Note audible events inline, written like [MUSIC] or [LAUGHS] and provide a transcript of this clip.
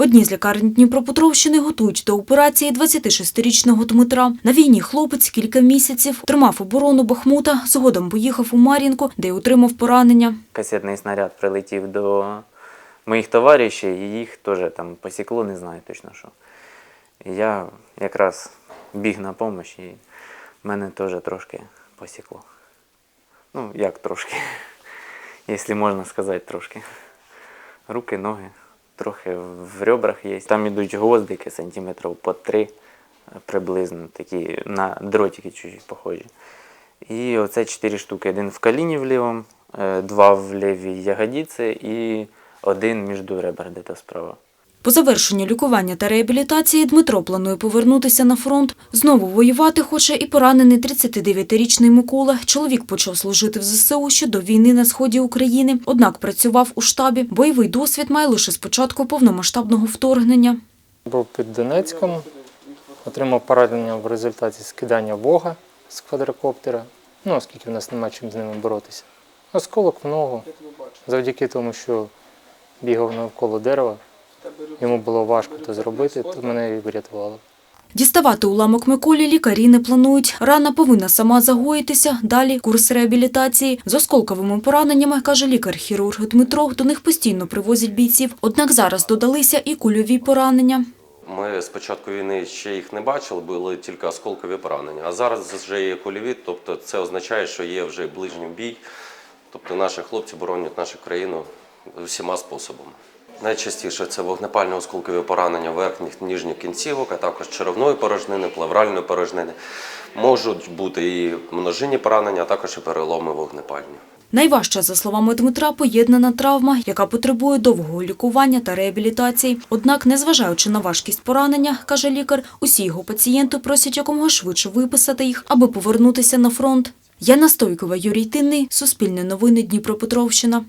В одній з лікарень Дніпропетровщини готують до операції 26-річного Дмитра. На війні хлопець кілька місяців тримав оборону Бахмута, згодом поїхав у Мар'їнку, де й отримав поранення. Касетний снаряд прилетів до моїх товаришів, і їх теж там посікло, не знаю точно що. Я якраз біг на допомогу, і мене теж трошки посікло. Ну, як трошки, [LAUGHS] якщо можна сказати, трошки. Руки, ноги, трохи в ребрах є. Там ідуть гвоздики сантиметрів по три приблизно, такі на дротики чуть похожі. І оце чотири штуки. Один в коліні в лівому, е, два в лівій ягодиці і один між ребер, де-то справа. По завершенню лікування та реабілітації Дмитро планує повернутися на фронт. Знову воювати хоче і поранений 39-річний Микола. Чоловік почав служити в ЗСУ ще до війни на сході України, однак працював у штабі. Бойовий досвід має лише з початку повномасштабного вторгнення. Був під Донецьком, отримав поранення в результаті скидання Бога з квадрокоптера. Ну, оскільки в нас немає чим з ними боротися. Осколок в ногу. Завдяки тому, що бігав навколо дерева, йому було важко це зробити, то мене і врятувало. Діставати уламок Миколі лікарі не планують. Рана повинна сама загоїтися. Далі курс реабілітації. З осколковими пораненнями, каже лікар-хірург Дмитро, до них постійно привозять бійців. Однак зараз додалися і кульові поранення. Ми з початку війни ще їх не бачили, були тільки осколкові поранення. А зараз вже є кульові, тобто це означає, що є вже ближній бій. Тобто наші хлопці боронять нашу країну всіма способами. Найчастіше це вогнепальні осколкові поранення верхніх ніжніх кінцівок, а також черевної порожнини, плевральної порожнини. Можуть бути і множинні поранення, а також і переломи вогнепальні. Найважча, за словами Дмитра, поєднана травма, яка потребує довгого лікування та реабілітації. Однак, незважаючи на важкість поранення, каже лікар, усі його пацієнти просять якомога швидше виписати їх, аби повернутися на фронт. Яна Стойкова, Юрій Тинний, Суспільне новини Дніпропетровщина.